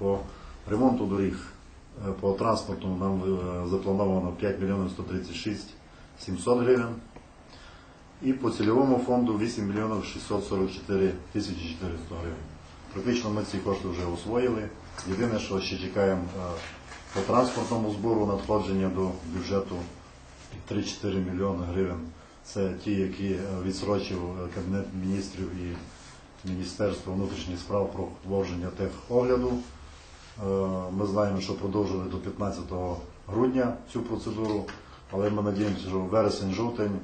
По ремонту доріг е, по транспорту нам е, заплановано 5 мільйонів 136 700 гривень. І по цільовому фонду 8 мільйонів 644 тисячі 400 гривень. Практично ми ці кошти вже освоїли. Єдине, що ще чекаємо е, по транспортному збору надходження до бюджету 3-4 мільйони гривень. Це ті, які відсрочив Кабінет міністрів і Міністерство внутрішніх справ про вводження техогляду. Е, Ми знаємо, що продовжили до 15 грудня цю процедуру, але ми надіємося, що вересень-жовтень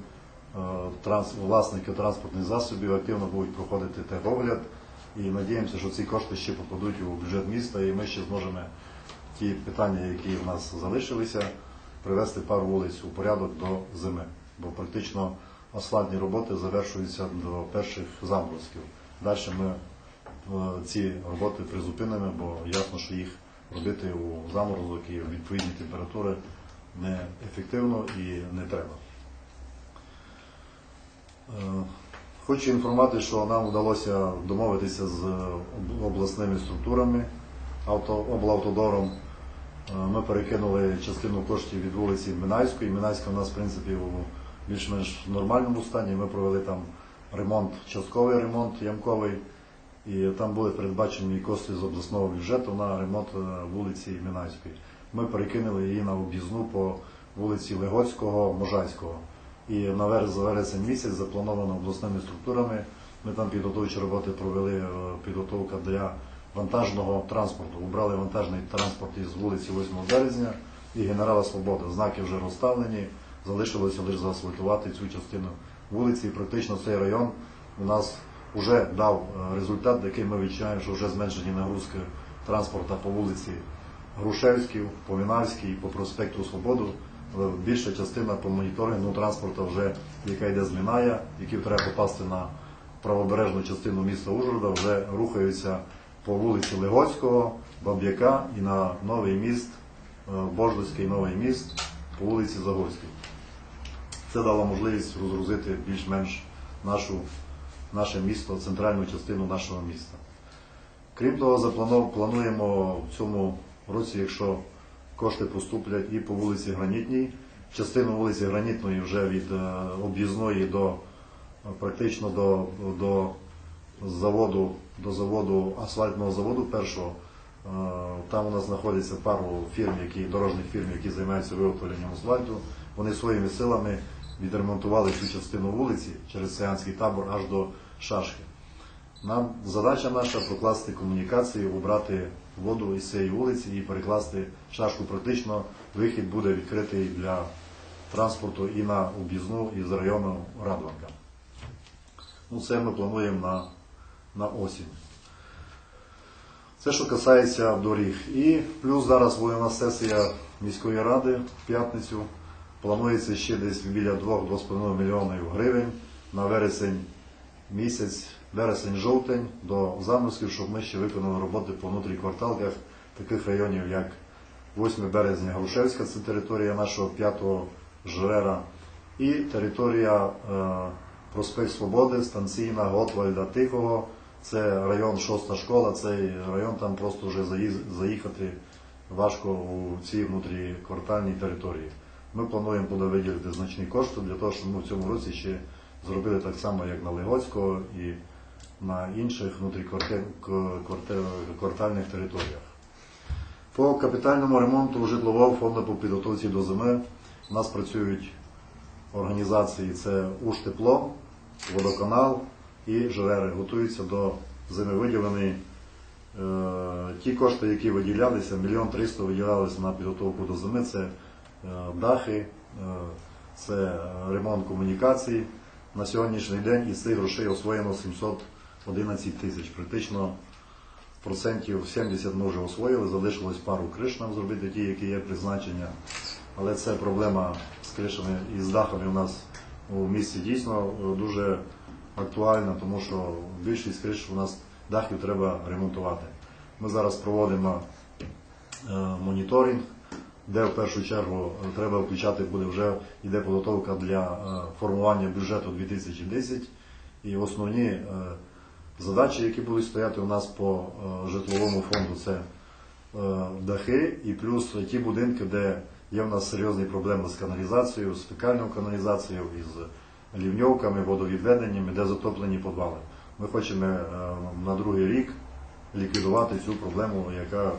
е, власники транспортних засобів активно будуть проходити техогляд і надіємося, що ці кошти ще попадуть у бюджет міста і ми ще зможемо ті питання, які в нас залишилися, привести пару вулиць у порядок до зими. Бо практично асфальтні роботи завершуються до перших заморозків. Далі ми ці роботи призупинимо, бо ясно, що їх робити у заморозок і у відповідні температури не ефективно і не треба. Е, Хочу інформувати, що нам вдалося домовитися з обласними структурами, авто, облавтодором. Е, Ми перекинули частину коштів від вулиці Минайської. Минайська у нас, в принципі, у більш-менш нормальному стані. Ми провели там ремонт, частковий ремонт ямковий, і там були передбачені кошти з обласного бюджету на ремонт е, вулиці Минайської. Ми перекинули її на об'їзну по вулиці Легоцького, Можайського. І на вересень місяць заплановано обласними структурами. Ми там підготовчі роботи провели е, підготовка для вантажного транспорту. Убрали вантажний транспорт із вулиці 8 березня і генерала Свобода. Знаки вже розставлені, залишилося лише заасфальтувати цю частину вулиці. І практично цей район у нас вже дав е, результат, який ми відчуваємо, що вже зменшені нагрузки транспорту по вулиці Грушевській, по Мінарській, по проспекту Свободу. Але Більша частина по моніторингу транспорту вже, яка йде з Міная, які треба попасти на правобережну частину міста Ужгорода, вже рухаються по вулиці Легоцького, Баб'яка і на новий міст, е, новий міст по вулиці Загорській. Це дало можливість розгрузити більш-менш нашу, наше місто, центральну частину нашого міста. Крім того, плануємо в цьому році, якщо кошти поступлять і по вулиці Гранітній, частину вулиці Гранітної вже від е, об'їзної до е, практично до, до заводу, до заводу, асфальтного заводу першого. Е, Там у нас знаходиться пару фірм, які, дорожніх фірм, які займаються виготовленням асфальту. Вони своїми силами відремонтували цю частину вулиці через Сіанський табор аж до Шашки. Нам задача наша прокласти комунікації, убрати воду із цієї вулиці і перекласти шашку. Практично вихід буде відкритий для транспорту і на об'їзну із району Радванка. Ну, це ми плануємо на, на осінь. Це що касається доріг. І плюс зараз нас сесія міської ради в п'ятницю. Планується ще десь біля 2-2,5 мільйонів гривень на вересень місяць, вересень-жовтень до заморозків, щоб ми ще виконали роботи по внутрі кварталках таких районів, як 8 березня Грушевська, це територія нашого п'ятого жрера, і територія е, Проспект Свободи, станційна Готвальда Тихого. Це район шоста школа, цей район там просто вже заїхати важко у цій внутріквартальній території. Ми плануємо туди виділити значні кошти для того, щоб ми в цьому році ще зробили так само, як на Легоцького і на інших внутріквартальних територіях. По капітальному ремонту житлового фонду по підготовці до зими у нас працюють організації це Уштепло, Водоканал і ЖРР. Готуються до зими виділені е, ті кошти, які виділялися, мільйон триста виділялися на підготовку до зими. Це дахи, е, це ремонт комунікацій. На сьогоднішній день із цих грошей освоєно 711 тисяч. Практично процентів 70 ми вже освоїли, залишилось пару криш нам зробити, ті, які є призначення. Але це проблема з кришами і з дахами у нас у місті дійсно е, дуже актуальна, тому що більшість криш у нас дахів треба ремонтувати. Ми зараз проводимо е, моніторинг, де в першу чергу треба включати буде вже йде підготовка для е, формування бюджету 2010 і основні е, задачі, які будуть стояти у нас по е, житловому фонду, це дахи і плюс ті будинки, де є в нас серйозні проблеми з каналізацією, з фекальною каналізацією, із лівньовками, водовідведеннями, де затоплені підвали. Ми хочемо на другий рік ліквідувати цю проблему, яка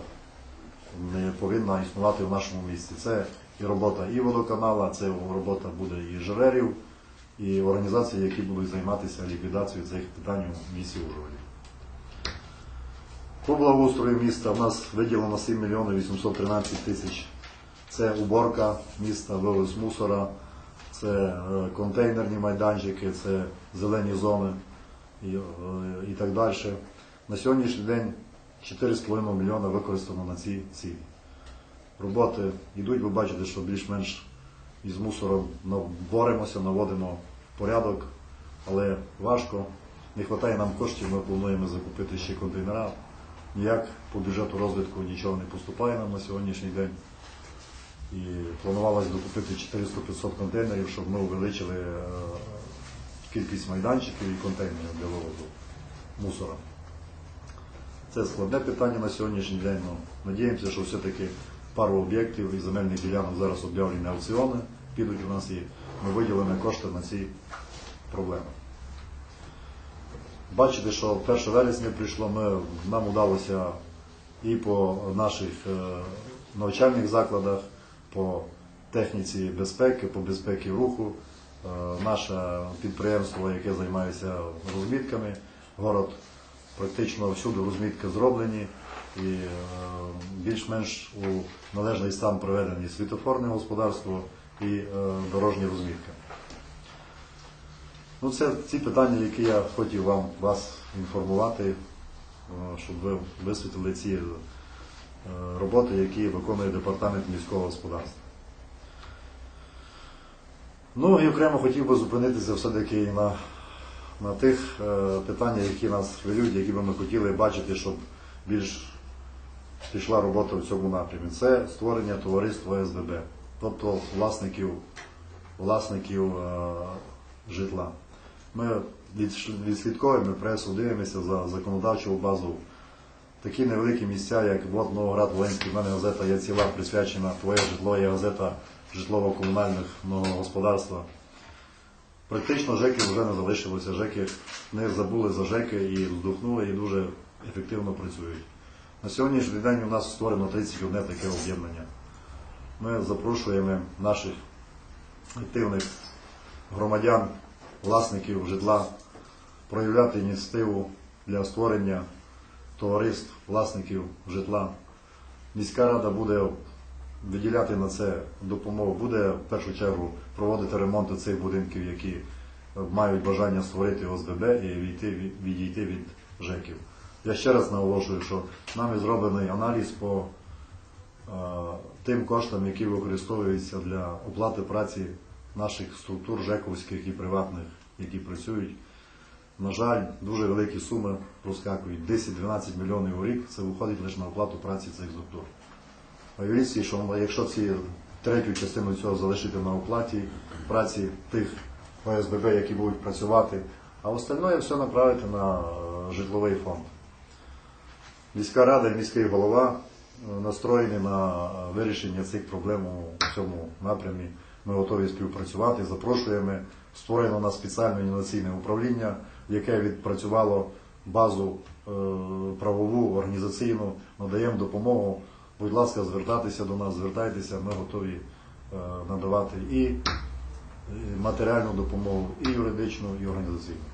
не повинна існувати в нашому місті. Це і робота і водоканала, це робота буде і жерерів, і організацій, які будуть займатися ліквідацією цих питань у місті Ужгороді. По благоустрою міста в нас виділено 7 мільйонів 813 тисяч. Це уборка міста, вивоз мусора, це е, контейнерні майданчики, це зелені зони і, е, і так далі. На сьогоднішній день 4,5 мільйона використано на ці цілі. Роботи йдуть, ви бачите, що більш-менш із мусором боремося, наводимо порядок, але важко. Не вистачає нам коштів, ми плануємо закупити ще контейнера. Ніяк по бюджету розвитку нічого не поступає нам на сьогоднішній день. І планувалось докупити 400-500 контейнерів, щоб ми увеличили е, кількість майданчиків і контейнерів для вивозу мусора. Це складне питання на сьогоднішній день. Ну, надіємося, що все-таки пару об'єктів і земельних ділянок зараз об'явлені аукціони, підуть у нас і ми виділимо кошти на ці проблеми. Бачите, що 1 вересня прийшло, ми, нам вдалося і по наших е, навчальних закладах, по техніці безпеки, по безпеці руху. Е, Наше підприємство, яке займається розмітками, город практично всюди розмітки зроблені і е, більш-менш у належний стан приведені світофорне господарство і е, дорожні розмітки. Ну, це ці питання, які я хотів вам вас інформувати, е, щоб ви висвітлили ці роботи, які виконує департамент міського господарства. Ну і окремо хотів би зупинитися все-таки на, на тих е, питаннях, які нас хвилюють, які би ми хотіли бачити, щоб більш пішла робота в цьому напрямі. Це створення товариства СББ, тобто власників, власників е, житла. Ми відслідковуємо пресу, дивимося за законодавчу базу. Такі невеликі місця, як вот Новоград Волинський, в мене газета є ціла присвячена Твоє житло, є газета житлово-комунальних господарства. Практично ЖЕКів вже не залишилося. ЖЕКи не забули за ЖЕКи і вздохнули і дуже ефективно працюють. На сьогоднішній день у нас створено 31 таке об'єднання. Ми запрошуємо наших активних громадян, власників житла проявляти ініціативу для створення товариств власників житла. Міська рада буде виділяти на це допомогу, буде в першу чергу проводити ремонти цих будинків, які мають бажання створити ОСББ і відійти, від- відійти від ЖЕКів. Я ще раз наголошую, що нами зроблений аналіз по е, тим коштам, які використовуються для оплати праці наших структур ЖЕКовських і приватних, які працюють. На жаль, дуже великі суми проскакують. 10-12 мільйонів у рік це виходить лише на оплату праці цих структур. Собі, що якщо ці третю частину цього залишити на оплаті праці тих ОСББ, які будуть працювати, а остальне все направити на е, житловий фонд. Міська рада і міський голова е, настроєні на е, вирішення цих проблем у цьому напрямі. Ми готові співпрацювати, запрошуємо. Створено у нас спеціальне інноваційне управління, яке відпрацювало базу правову, організаційну, надаємо допомогу. Будь ласка, звертатися до нас, звертайтеся, ми готові е, надавати і матеріальну допомогу, і юридичну, і організаційну.